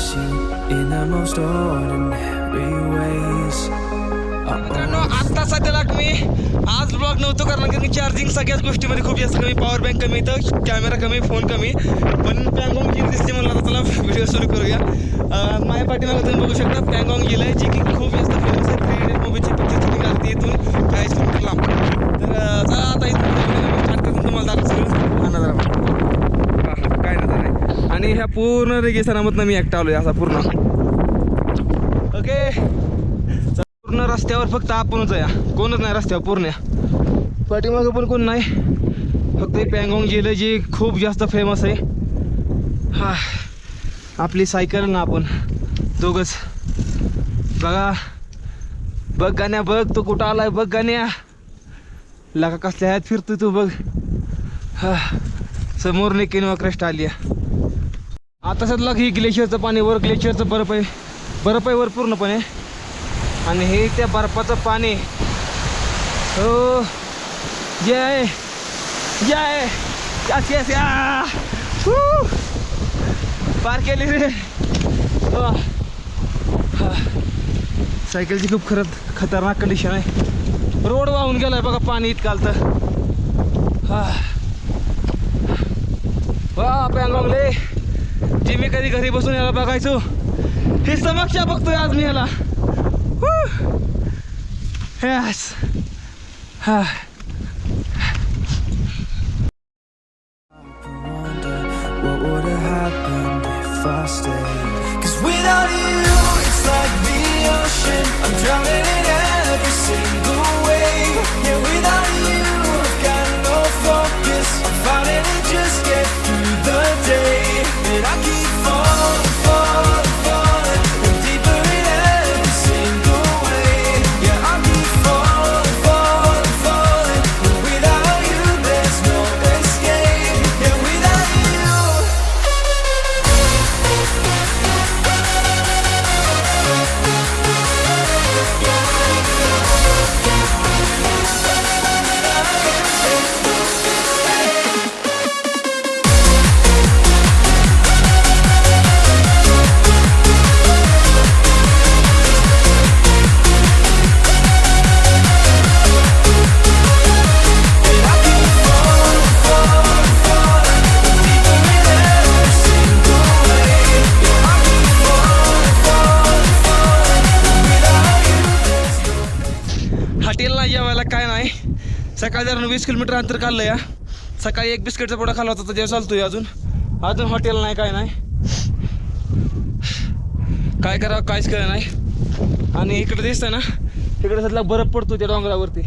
miss in the most ordinary ways. मित्रांनो आता सध्याला मी आज ब्लॉग नव्हतो कारण की चार्जिंग सगळ्याच गोष्टीमध्ये खूप जास्त कमी पॉवर बँक कमी येतं कॅमेरा कमी फोन कमी. पण पँगॉंग जी दिसते म्हणलं आता त्याला व्हिडिओ सुरू करूया. माझ्या पाठीमागे तुम्ही बघू शकता पँगॉंग गेलं आहे जी की खूप जास्त फेमस आहे. थ्री इडियट मूवीची पिक्चर शूटिंग इथून. काहीच किलोमीटर लांब तर अं, चला आता इथून स्टार्ट करून तुम्हाला दाखवतो हा नजारा बघा. हा, काय नजारा आहे आणि ह्या पूर्ण रेगिस्तानामधनं मी एकटा आलोय असा पूर्ण. ओके. पूर्ण रस्त्यावर फक्त आपणच या कोणच नाही रस्त्यावर पूर्ण. पाठीमागं पण कोण नाही. फक्त हे पँगॉंग जिल्हा जी खूप जास्त फेमस आहे. हा आपली सायकल ना आपण दोघंच. बघा. बघ गाण्या बघ तू कुठं आलाय बघ गाण्या. लका कसल्या ह्यात फिरतोय तू बघ. हा समोर किनवा क्रेस्ट आली आहे. आता सध्या ही ग्लेशियरचं पाणी वर ग्लेशियरचं बर्फ आहे. बर्फ आहे वर पूर्णपणे. आणि हे त्या बर्फाचं पाणी. हो. जय. जय. यास यास या. पार केली रे. हो. सायकलची खूप खरंच खतरनाक कंडिशन आहे. रोड वाहून गेलाय बघा पाणी इतकाल तर हा. वा पॅंगॉंगले जी मी कधी घरी बसून याला बघायचो हे समक्ष बघतोय आज मी याला Yes. Ah. Wonder what would have happened if I stayed. Cause without you, it's like the ocean. I'm drowning काय नाही. सकाळी जरा वीस किलोमीटर अंतर काढलं या. सकाळी एक बिस्किटचा पोडा खाला होता तर जेव्हा चालतोय अजून. अजून हॉटेल नाही काय नाही. काय करावं काहीच कळ नाही. आणि इकडे दिसतंय ना तिकडे सध्या बर्फ पडतो त्या डोंगरावरती.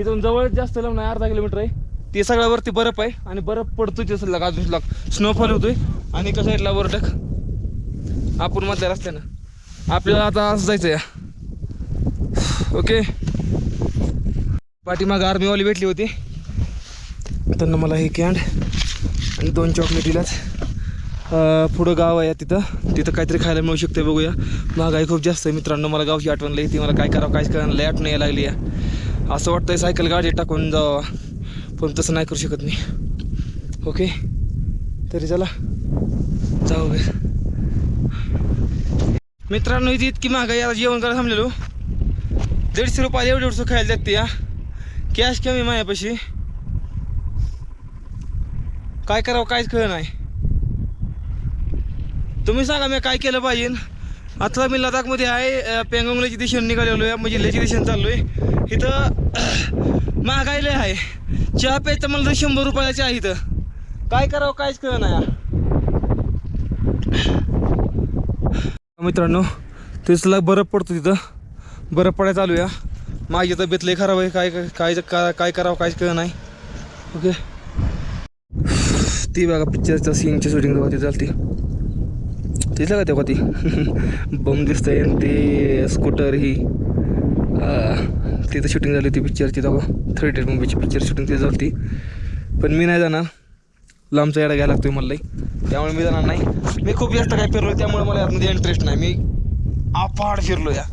इथून जवळ जास्त लांब नाही अर्धा किलोमीटर आहे. ते सगळ्यावरती बर्फ आहे आणि बर्फ पडतोय ते सध्या अजून स्नोफॉल होतोय. आणि कसं साईडला वरटक आपण मधल्या रस्त्यानं. आपल्याला आता असं जायचं या. ओके. पाठीमागं आर्मीवाली भेटली होती. त्यांना मला हे कॅन्ड आणि दोन चॉकलेट दिल्यात. पुढं गाव आहे तिथं. तिथं काहीतरी खायला मिळू शकते बघूया. महागाई खूप जास्त आहे मित्रांनो. मला गावची आठवण येते. मला काय करावं काय करायला लय आठवण यायला लागली आहे. असं वाटतंय सायकल गाडी टाकून जावं. पण तसं नाही करू शकत मी. ओके? तरी चला. जाऊ मित्रांनो इथे इतकी महागाई आता जेवण करायला थांबलेलो. दीडशे रुपयाला एवढी एवढं खायला जाते या कॅश कमी मायापाशी. काय करावं काहीच कळ नाही. तुम्ही सांगा मी काय केलं पाहिजे. आता मी लडाखमध्ये आहे अं, पेंगोंगल्याची दिशेने निघालेलो आहे म्हणजे लेची दिशेने चाललो आहे इथं महागाई लय आहे. चहा प्यायचं मला तर शंभर रुपयाची आहे इथं. काय करावं काहीच कळ नाही. मित्रांनो तेचला बरफ पडतो तिथं. बरफ पडायला चालू या माझी तब्येत लय खराब आहे. काय काय काय काय करावं काय कळ नाही. ओके. ती बघा पिक्चरच्या सीनची शूटिंग तेव्हा ती चालती. तिथलं का तेव्हा ती? बम दिसतंय आणि ते स्कूटर ही. तिथं शूटिंग झाली होती पिक्चरची तेव्हा. थ्री डेट मुंबईची पिक्चर शूटिंग तिथं झाली पण मी नाही जाणार. लांबचा येडा घ्यायला लागतोय मला त्यामुळे मी जाणार नाही. मी खूप जास्त काय फिरलो त्यामुळे मला यातमध्ये इंटरेस्ट नाही. मी आपाड फिरलो या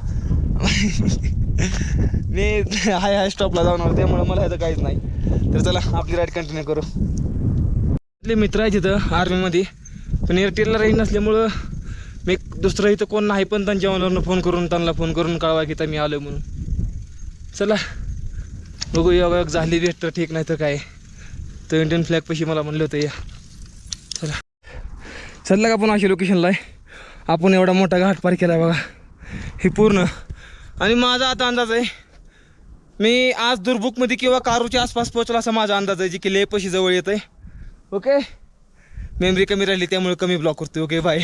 मी हाय हाय स्टॉपला जाऊन आलो त्यामुळे मला ह्याचं काहीच नाही. तर चला आपली राईड कंटिन्यू करू. आपले मित्र आहे तिथं आर्मीमध्ये पण एअरटेलला रेंज नसल्यामुळं मी दुसरं इथं कोण नाही पण त्यांच्या ओनरनं फोन करून त्यांना फोन करून कळवा की तर मी आलो म्हणून. चला बघू योगा झाली भेट तर ठीक नाही तर काय. तर इंडियन फ्लॅग पशी मला म्हणलं होतं या. चला. चला का आपण अशी लोकेशनला आहे? आपण एवढा मोठा घाट पार केला बघा. हे पूर्ण आणि माझा आता अंदाज आहे मी आज दुर्बुकमध्ये किंवा कारूच्या आसपास पोहोचला असा माझा अंदाज आहे जी की लेपशी जवळ येत आहे ओके मेमरी कमी राहिली त्यामुळे कमी ब्लॉक करतोय ओके बाय